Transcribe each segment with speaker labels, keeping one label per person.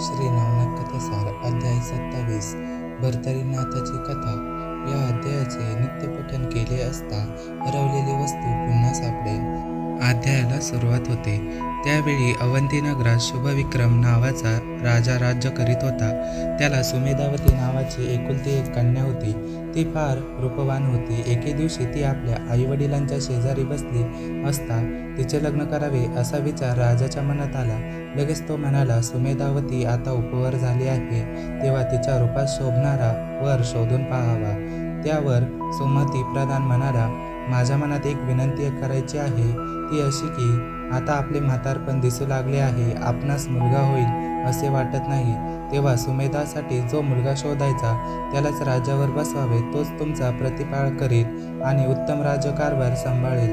Speaker 1: श्री नवनाथ कथासार अध्याय सत्तावीस. भरतरीनाथाची कथा. या अध्यायाचे नित्यपठन केले असता हरवलेली वस्तू पुन्हा सापडेल. अध्यायाला सुरुवात होते. त्यावेळी अवंतीनगरात शुभविक्रम नावाचा राजा राज्य करीत होता. त्याला सुमेधावती नावाची एकुलती एक कन्या होती. ती फार रूपवान होती. एके दिवशी ती आपल्या आईवडिलांच्या शेजारी बसली असता तिचे लग्न करावे असा विचार राजाच्या मनात आला. लगेच तो म्हणाला सुमेधावती आता उपवर झाली आहे. तेव्हा तिच्या रूपात शोभणारा वर शोधून पाहावा. त्यावर सुमती प्रधान म्हणाला माझ्या मनात एक विनंती करायची आहे ती अशी की आता आपले म्हातारपण दिसू लागले आहे आपणास मुलगा होईल असे वाटत नाही. तेव्हा सुमेधासाठी जो मुलगा शोधायचा त्यालाच राज्यावर बसवावे तोच तुमचा प्रतिपाळ करेल आणि उत्तम राज्यकारभार सांभाळेल.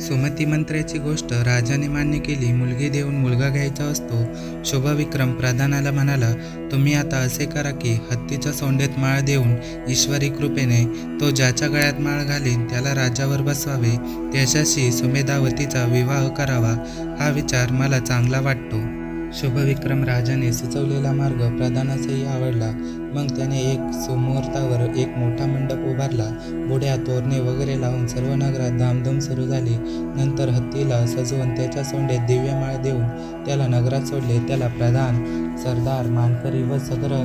Speaker 1: सुमती मंत्र्याची गोष्ट राजाने मान्य केली मुलगी देऊन मुलगा घ्यायचा असतो. शुभविक्रम प्रधानाला म्हणाला तुम्ही आता असे करा की हत्तीच्या सोंडेत माळ देऊन ईश्वरी कृपेने तो ज्याच्या गळ्यात माळ घालीन त्याला राजावर बसवावे. त्याच्याशी सुमेधावतीचा विवाह करावा. हा विचार मला चांगला वाटतो. शुभविक्रम राजाने सुचवलेला मार्ग प्रधानासही आवडला. मग त्याने एक सुमुहूर्तावर एक मोठा मंडप उभारला. बुड्या तोरणे वगैरे लावून सर्व नगरात धामधूम सुरू झाली. नंतर हत्तीला सजवून त्याच्या सोंडेत दिव्य माळ देऊन त्याला नगरात सोडले. त्याला प्रधान सरदार मानकरी व सदर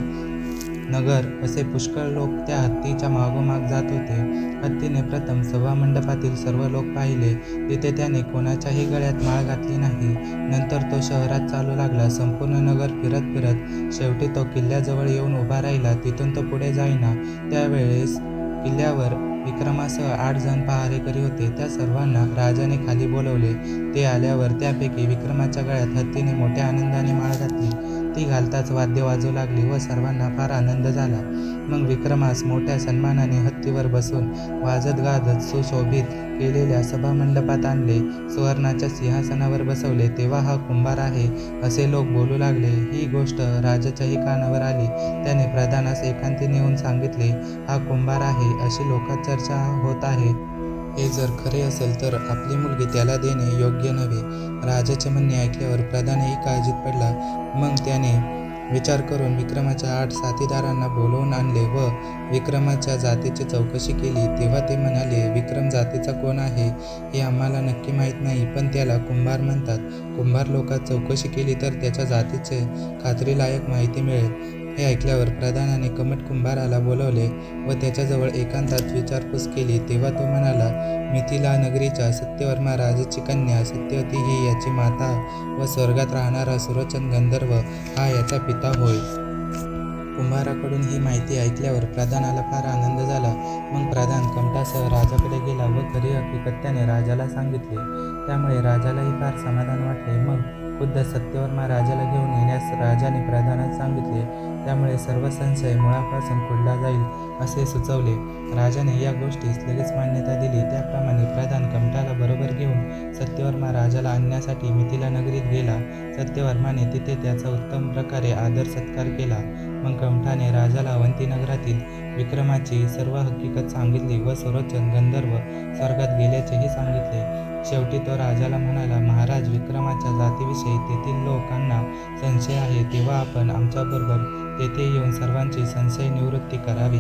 Speaker 1: नगर असे पुष्कळ लोक त्या हत्तीच्या मागोमाग जात होते. हत्तीने प्रथम सभामंडपातील सर्व लोक पाहिले. तिथे त्याने कोणाच्याही गळ्यात माळ घातली नाही. नंतर तो शहरात चालू लागला. संपूर्ण नगर फिरत फिरत शेवटी तो किल्ल्याजवळ येऊन उभा राहिला. तिथून तो पुढे जाईना. त्यावेळेस किल्ल्यावर विक्रमासह आठ जण पहारेकरी होते. त्या सर्वांना राजाने खाली बोलवले. ते आल्यावर त्यापैकी विक्रमाच्या गळ्यात हत्तीने मोठ्या आनंदाने माळ घातली. ती घालताच वाद्य वाजू लागली व सर्वांना फार आनंद झाला. मग विक्रमास मोठ्या सन्मानाने हत्तीवर बसून वाजत गाजत सुशोभित केलेल्या सभामंडपात आणले. सुवर्णाच्या सिंहासनावर बसवले. तेव्हा हा कुंभार आहे असे लोक बोलू लागले. ही गोष्ट राजाच्याही कानावर आली. त्याने प्रधानास एकांती नेऊन सांगितले हा कुंभार आहे अशी लोकात चर्चा होत आहे. हे जर खरे असेल तर आपली मुलगी त्याला देणे योग्य नव्हे. राजाचे म्हणणे ऐकल्यावर प्रधानही काळजीत पडला. मग त्याने विचार करून विक्रमाच्या आठ साथीदारांना बोलवून आणले व विक्रमाच्या जातीची चौकशी केली. तेव्हा ते म्हणाले विक्रम जातीचा कोण आहे हे आम्हाला नक्की माहीत नाही पण त्याला कुंभार म्हणतात. कुंभार लोकात चौकशी केली तर त्याच्या जातीचे खात्रीलायक माहिती मिळेल. हे ऐकल्यावर प्रधानाने कमट कुंभाराला बोलवले व त्याच्याजवळ एकांतात विचारपूस केली. तेव्हा तो म्हणाला मिथिला नगरीच्या सत्यवर्मा राजाची कन्या सत्यवती ही याची माता व स्वर्गात राहणारा सुरोचन गंधर्व हा याचा पिता होय. कुंभाराकडून ही माहिती ऐकल्यावर प्रधानाला फार आनंद झाला. मग प्रधान कमटासह राजाकडे गेला व खरी हकीकत त्याने राजाला सांगितले. त्यामुळे राजालाही फार समाधान वाटले. मग खुद्द सत्यवर्मा राजाला घेऊन येण्यास राजाने प्रधानात सांगितले. त्यामुळे सर्व संशय मुळापासून खुडला जाईल असे सुचवले. राजाने या गोष्टीस लगेच मान्यता दिली. त्याप्रमाणे प्रधान कमठाला बरोबर घेऊन सत्यवर्मा राजाला आणण्यासाठी मिथिला नगरीत गेला. सत्यवर्माने तिथे त्याचा उत्तम प्रकारे आदर सत्कार केला. मग कमठाने राजाला अवंती नगरातील विक्रमाची सर्व हकीकत सांगितली व सरोचन गंधर्व स्वर्गात गेल्याचेही सांगितले. शेवटी तो राजाला म्हणाला महाराज विक्रमाच्या जातीविषयी तेथील लोकांना संशय आहे. तेव्हा आपण आमच्याबरोबर तेथे येऊन सर्वांची संशय निवृत्ती करावी.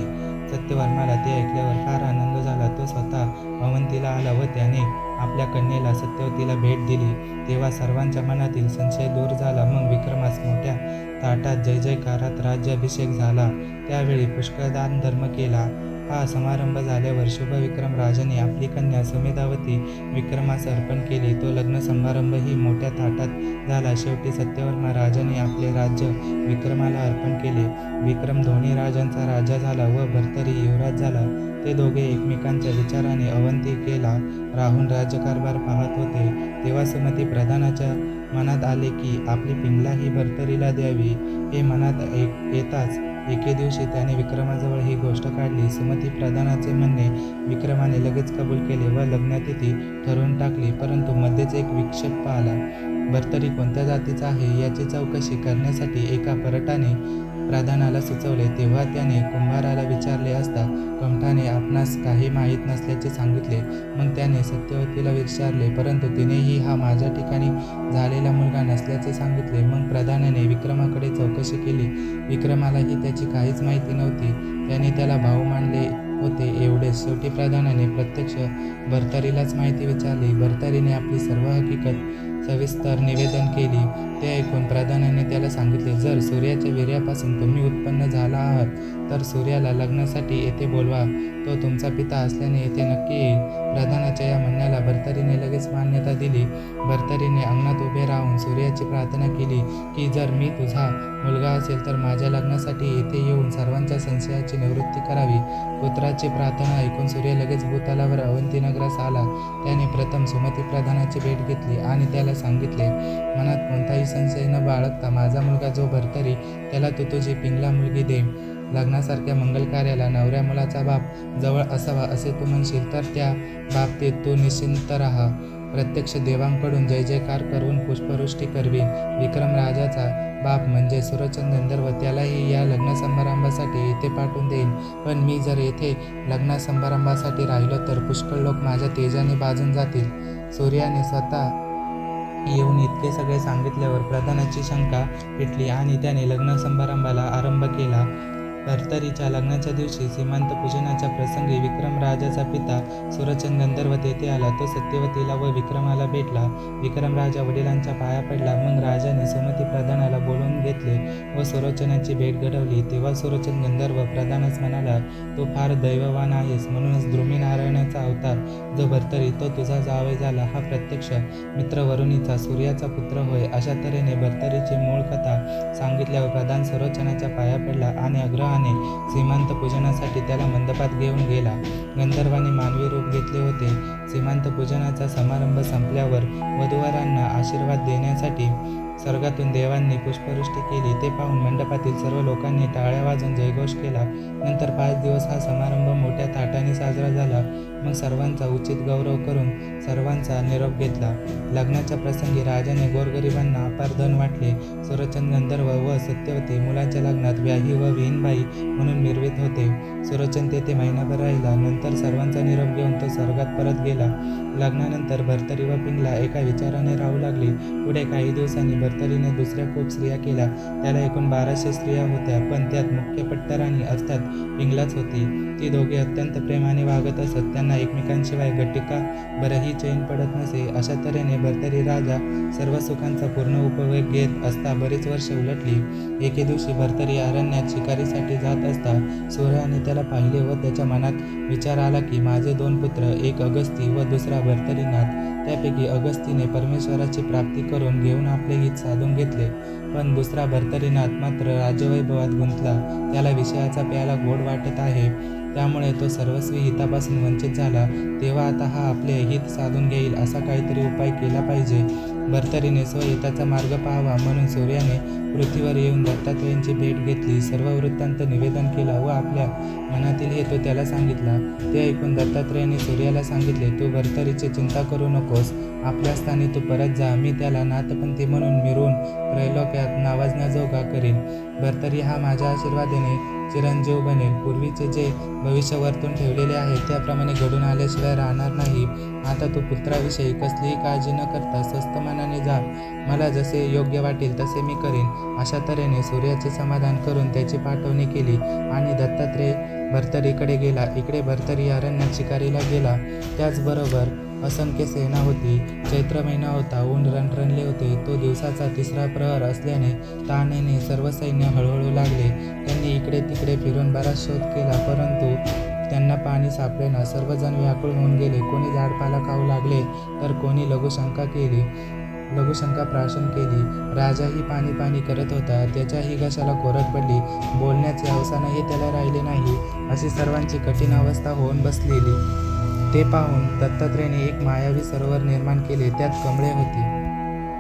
Speaker 1: सत्यवर्माला ते ऐकल्यावर फार आनंद झाला. तो स्वतः अवंतीला आला व त्याने आपल्या कन्येला सत्यवतीला भेट दिली. तेव्हा सर्वांच्या मनातील संशय दूर झाला. मग विक्रमास मोठ्या ताटात जय जयकारात राज्याभिषेक झाला. त्यावेळी पुष्कळदान धर्म केला. हा समारंभ झाल्यावर शुभविक्रम राजाने आपली कन्या समेधावती विक्रमास अर्पण केली. तो लग्न समारंभही मोठ्या थाटात झाला. शेवटी सत्यवर्मा राजाने आपले राज्य विक्रमाला अर्पण केले. विक्रम दोन्ही राजांचा राजा झाला व भर्तरी युवराज झाला. ते दोघे एकमेकांच्या विचाराने अवंती केला. राहून राज्यकारभार पाहत होते. तेव्हा सुमती प्रधानाच्या मनात आले की आपली पिंगला ही भर्तरीला द्यावी. हे मनात एक येताच एके दिवशी त्याने विक्रमाजवळ ही गोष्ट काढली. सुमती प्रधानाचे म्हणणे विक्रमाने लगेच कबूल केले व लग्नतिथी ठरवून टाकली परंतु मध्येच एक विक्षेप आला बर्तरी कोणत्या जातीचा आहे याची चौकशी करण्यासाठी एका परटाने प्रधानाला सुचवले तेव्हा त्याने कुंभाराला विचारले असता कमठाने आपणास काही माहीत नसल्याचे सांगितले. मग त्याने सत्यवतीला विचारले परंतु तिनेही हा माझ्या ठिकाणी झालेला मुलगा नसल्याचे सांगितले. मग प्रधानाने विक्रमाकडे चौकशी केली. विक्रमालाही त्याची काहीच माहिती नव्हती. त्याने त्याला भाऊ मानले होते एवढेच शेवटी प्रधानाने प्रत्यक्ष भरतारीलाच माहिती विचारली. भरतारीने आपली सर्व हकीकत सविस्तर निवेदन केली. ते ऐकून प्रधानाने त्याला सांगितले जर सूर्याच्या वीर्यापासून तुम्ही उत्पन्न झाला आहात तर सूर्याला लग्नासाठी येथे बोलवा. तो तुमचा पिता असल्याने येथे नक्की येईल. प्रधानाच्या या म्हणण्याला भरतरीने लगेच मान्यता दिली. भरतरीने अंगणात उभे राहून सूर्याची प्रार्थना केली की जर मी तुझा मुलगा असेल तर माझ्या लग्नासाठी येथे येऊन सर्वांच्या संशयाची निवृत्ती करावी. पुत्राची प्रार्थना ऐकून सूर्य लगेच भूतलावर अवंती नगरास आला. त्याने प्रथम सुमती प्रधानाची भेट घेतली आणि त्याला सांगितले मनात कोणताही संशय न बाळगता माझा मुलगा जो भरतरी त्याला तू तुझी पिंगला मुलगी दे लग्नासारख्या मंगल कार्याला नवऱ्या मुलाचा बाप जवळ असावा असे तू म्हणशील तर त्या बाबतीत तू निश्चिंत राहा. प्रत्यक्ष देवांकडून जय जयकार करून पुष्पवृष्टी करवी. विक्रम राजाचा बाप म्हणजे सुरचंद गंधर्व त्यालाही या लग्न समारंभासाठी येथे पाठवून देईन. पण मी जर येथे लग्न समारंभासाठी राहिलो तर पुष्कळ लोक माझ्या तेजाने बाजून जातील. सूर्याने स्वतः येऊन इतके सगळे सांगितल्यावर प्रधानाची शंका पेटली आणि त्याने लग्न समारंभाला आरंभ केला. भरतरीच्या लग्नाच्या दिवशी सीमांत पूजनाच्या प्रसंगी विक्रम राजाचा पिता सुरचंद गंधर्व तेथे आला. तो सत्यवतीला व विक्रमाला भेटला. विक्रम राजा वडिलांच्या पाया पडला. मग राजाने सुमती प्रधानाला बोलवून घेतले व सुरोचनाची भेट घडवली. तेव्हा सुरोचन गंधर्व प्रधानच म्हणाला तू फार दैववान आहेस. म्हणूनच द्रुमीनारायणाचा अवतार जो भरतरी तो तुझा जावे झाला. हा प्रत्यक्ष मित्र वरुणीचा सूर्याचा पुत्र होय. अशा तऱ्हेने भरतरीची मूळ कथा सांगितल्यावर प्रधान सुरोचनाच्या पाया पडला आणि आग्रहाने सीमांत पूजनासाठी त्याला मंडपात घेऊन गेला. गंधर्वाने मानवी रूप घेतले होते. सीमांत पूजनाचा समारंभ संपल्यावर वधूवरांना आशीर्वाद देण्यासाठी स्वर्गातून देवांनी पुष्पवृष्टी केली. ते पाहून मंडपातील सर्व लोकांनी टाळ्या वाजून जयघोष केला. नंतर पाच दिवस हा समारंभ मोठ्या थाटाने साजरा झाला. मग सर्वांचा उचित गौरव करून सर्वांचा निरोप घेतला. लग्नाच्या प्रसंगी राजाने गोरगरिबांना अपार धन वाटले. सुरचंद गंधर्व व सत्यवती मुलाच्या लग्नात व्याही व विहीनबाई म्हणून मिरवित होते. सुरचंद तेथे महिनाभर राहिला. नंतर सर्वांचा निरोप घेऊन तो स्वर्गात परत गेला. लग्नानंतर भरतरी व पिंगला एका विचाराने राहू लागली. पुढे काही दिवसांनी भरतरीने दुसऱ्या खूप स्त्रिया केल्या. त्याला एकूण बाराशे स्त्रिया होत्या पण त्यात मुख्य पट्टराणी अर्थात पिंगलाच होती. ती दोघे अत्यंत प्रेमाने वागत असत. त्यांना एकमेकांशिवाय गट्टिका बरंही चैन पडत नसे अशा तऱ्हेने भरतरी राजा सर्व सुखांचा पूर्ण उपयोग घेत असता बरीच वर्ष उलटली. एके दिवशी भरतरी अरण्यात शिकारीसाठी जात असता सूर्याने त्याला पाहिले व त्याच्या मनात विचार आला की माझे दोन पुत्र एक अगस्ती व दुसरा भरतरीनाथ त्यापैकी अगस्तीने परमेश्वराची प्राप्ती करून घेऊन आपले हित साधून घेतले. पण दुसरा भरतरीनाथ मात्र राजवैभवात गुंतला. त्याला विषयाचा प्याला गोड वाटत आहे. त्यामुळे तो सर्वस्वी हितापासून वंचित झाला. तेव्हा आता हा आपले हित साधून घेईल असा काहीतरी उपाय केला पाहिजे. भरतरीने स्वहिताचा मार्ग पाहावा म्हणून सूर्याने पृथ्वीवर येऊन दत्तात्रयांची भेट घेतली. सर्व वृत्तांत निवेदन केला व आपल्या मनातील हेतू त्याला सांगितला. ते ऐकून दत्तात्रयाने सूर्याला सांगितले तू भरतरीची चिंता करू नकोस. आपल्या स्थानी तू परत जा. मी त्याला नाथपंथी म्हणून मिरून त्रैलोक्यात नावाजण्याजोगा करीन. भरतरी हा माझ्या आशीर्वादाने चिरंजीव बनेल. पूर्वीचे जे भविष्य वर्तून ठेवलेले आहे त्याप्रमाणे घडून आल्याशिवाय राहणार नाही. आता तू पुत्राविषयी कसलीही काळजी न करता स्वस्त मनाने जा. मला जसे योग्य वाटेल तसे मी करीन. अशा तऱ्हेने सूर्याचे समाधान करून त्याची पाठवणी केली आणि दत्तात्रेय भरतरीकडे गेला. इकडे भरतरी अरण्यात शिकारीला गेला. त्याचबरोबर असंख्य सेना होती. चैत्र महिना होता. ऊन रणरणले होते. पावसाचा तिसरा प्रहर असल्याने ताणेने सर्व सैन्य हळूहळू लागले. त्यांनी इकडे तिकडे फिरून बराच शोध केला परंतु त्यांना पाणी सापडेना. सर्वजण व्याकुळ होऊन गेले. कोणी झाडपाला खाऊ लागले तर कोणी लघुशंका केली लघुशंका प्राशन केली. राजाही पाणी पाणी करत होता. त्याच्याही घशाला कोरड पडली. बोलण्याचे अवसानही त्याला राहिले नाही. अशी सर्वांची कठीण अवस्था होऊन बसलेली. ते पाहून दत्तात्रेयने एक मायावी सरोवर निर्माण केले. त्यात कमळे होती.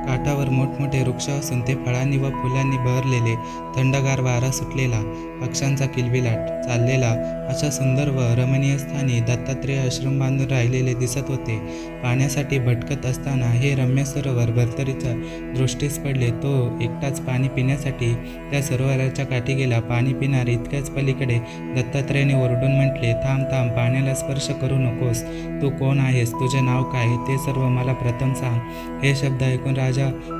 Speaker 1: काठावर मोठमोठे वृक्ष असून ते फळांनी व फुलांनी बहरलेले थंडगार वारा सुटलेला पक्ष्यांचा किलबिलाट चाललेला अशा सुंदर व रमणीय स्थानी दत्तात्रेय आश्रम बांधून राहिलेले दिसत होते. पाण्यासाठी भटकत असताना हे रम्य सरोवर भरतरीच्या दृष्टीस पडले. तो एकटाच पाणी पिण्यासाठी त्या सरोवराच्या काठी गेला पाणी पिणार इतक्याच पलीकडे दत्तात्रेयाने ओरडून म्हटले थांब थांब पाण्याला स्पर्श करू नकोस. तू कोण आहेस? तुझे नाव काय? ते सर्व मला प्रथम सांग. हे शब्द ऐकून राज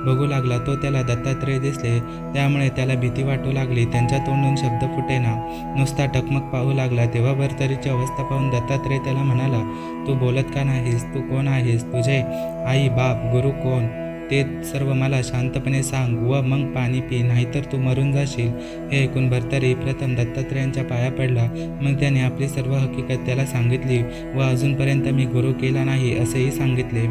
Speaker 1: बघू लागला तो त्याला दत्तात्रेय दिसले. त्यामुळे त्याला भीती वाटू लागली. त्यांच्या तोंडून शब्द फुटेना. नुसता टकमक पाहू लागला. तेव्हा भरतरीची अवस्था पाहून दत्तात्रेय त्याला म्हणाला तू बोलत का नाहीस? तू कोण आहेस? तुझे आई बाप गुरु कोण? ते सर्व मला शांतपणे सांग. व मग पाणी पी. नाहीतर तू मरून जाशील. हे ऐकून भरतरी प्रथम दत्तात्रेयांच्या पाया पडला. मग त्याने आपली सर्व हकीकत त्याला सांगितली. व अजूनपर्यंत मी गुरु केला नाही असेही सांगितले.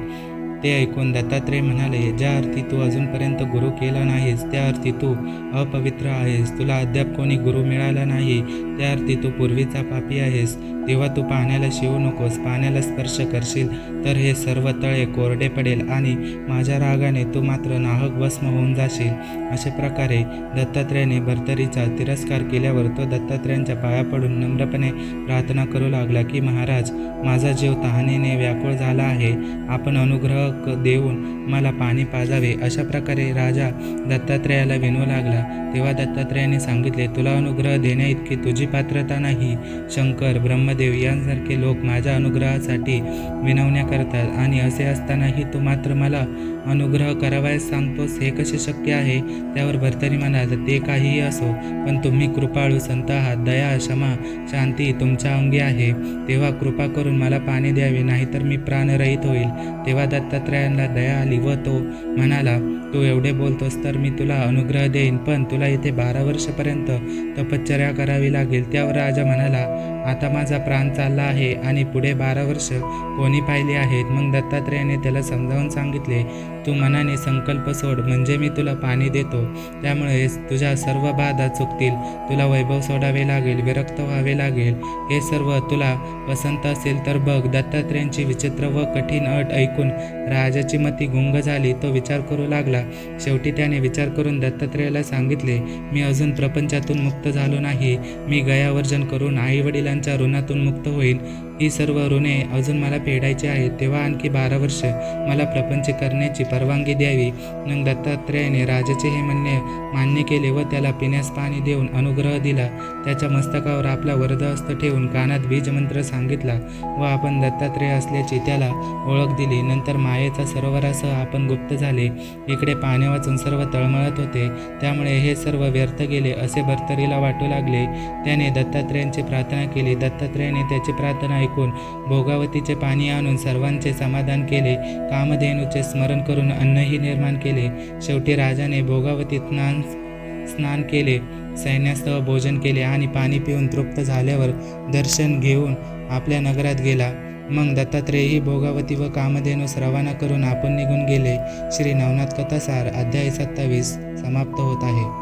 Speaker 1: ते ऐकून दत्तात्रेय म्हणाले ज्या अर्थी तू अजूनपर्यंत गुरु केला नाहीस त्या अर्थी तू अपवित्र आहेस. तुला अद्याप कोणी गुरु मिळाला नाही. त्या अर्थी तू पूर्वीचा पापी आहेस. तेव्हा तू पाण्याला शिवू नकोस पाण्याला स्पर्श करशील. तर हे सर्व तळे कोरडे पडेल आणि माझ्या रागाने तू मात्र नाहक भस्म होऊन जाशील. अशा प्रकारे दत्तात्रेयाने भरतरीचा तिरस्कार केल्यावर तो दत्तात्रयांच्या पाया पडून नम्रपणे प्रार्थना करू लागला की महाराज माझा जीव तहानेने व्याकुळ झाला आहे. आपण अनुग्रह क देऊन मला पाणी पाजावे. अशा प्रकारे राजा दत्तात्रेयाला विनू लागला. तेव्हा दत्तात्रेयाने सांगितले तुला अनुग्रह देण्या इतकी तुझी पात्रता नाही. शंकर ब्रह्मदेव यांसारखे लोक माझ्या अनुग्रहासाठी विनवण्या करतात आणि असे असतानाही तू मात्र मला अनुग्रह करावयास सांगतोस हे कसे शक्य आहे? त्यावर भरतरी म्हणाल ते काहीही असो पण तुम्ही कृपाळू संत आहात. दया क्षमा शांती तुमच्या अंगी आहे. तेव्हा कृपा करून मला पाणी द्यावे नाहीतर मी प्राणरहित होईल. तेव्हा दत्तात्रयांना दया आली व तो म्हणाला तू एवढे बोलतोस तर मी तुला अनुग्रह देईन पण तुला इथे बारा वर्षपर्यंत तपश्चर्या करावी लागेल. त्यावर राजा म्हणाला आता माझा प्राण चालला आहे आणि पुढे बारा वर्ष कोणी पाहिली आहेत? मग दत्तात्रेयाने त्याला समजावून सांगितले तू मनाने संकल्प सोड म्हणजे मी तुला पाणी देतो. त्यामुळे तुझ्या सर्व बाधा चुकतील. तुला वैभव सोडावे लागेल विरक्त व्हावे लागेल. हे सर्व तुला पसंत असेल तर बघ. दत्तात्रेयांची विचित्र व कठीण अट ऐकून राजाची मती गुंग झाली. तो विचार करू लागला. शेवटी त्याने विचार करून दत्तात्रेयाला सांगितले मी अजून प्रपंचातून मुक्त झालो नाही. मी गयावर्जन करून आई वडिला त्यांच्या ऋणातून मुक्त होईल. ही सर्व ऋणे अजून मला फेडायची आहेत. तेव्हा आणखी बारा वर्ष मला प्रपंच करण्याची परवानगी द्यावी. मग दत्तात्रेयाने राजाचे हे म्हणणे मान्य केले व त्याला पिण्यास पाणी देऊन अनुग्रह दिला. त्याच्या मस्तकावर आपला वरदहस्त ठेवून कानात बीजमंत्र सांगितला व आपण दत्तात्रेय असल्याची त्याला ओळख दिली. नंतर मायेचा सरोवरासह आपण गुप्त झाले. इकडे पाणी वाचून सर्व तळमळत होते. त्यामुळे हे सर्व व्यर्थ गेले असे भर्तरीला वाटू लागले. त्याने दत्तात्रेयांची प्रार्थना केली. दत्तात्रेयाने त्याची प्रार्थना ऐकून भोगावतीचे पाणी आणून सर्वांचे समाधान केले. कामधेनूचे स्मरण करून अन्नही निर्माण केले. शेवटी राजाने भोगावतीत स्नान स्नान केले. सैन्यासह भोजन केले आणि पाणी पिऊन तृप्त झाल्यावर दर्शन घेऊन आपल्या नगरात गेला. मग दत्तात्रेयी भोगावती व कामधेनूस रवाना करून आपण निघून गेले. श्री नवनाथ कथासार अध्याय सत्तावीस समाप्त होत आहे.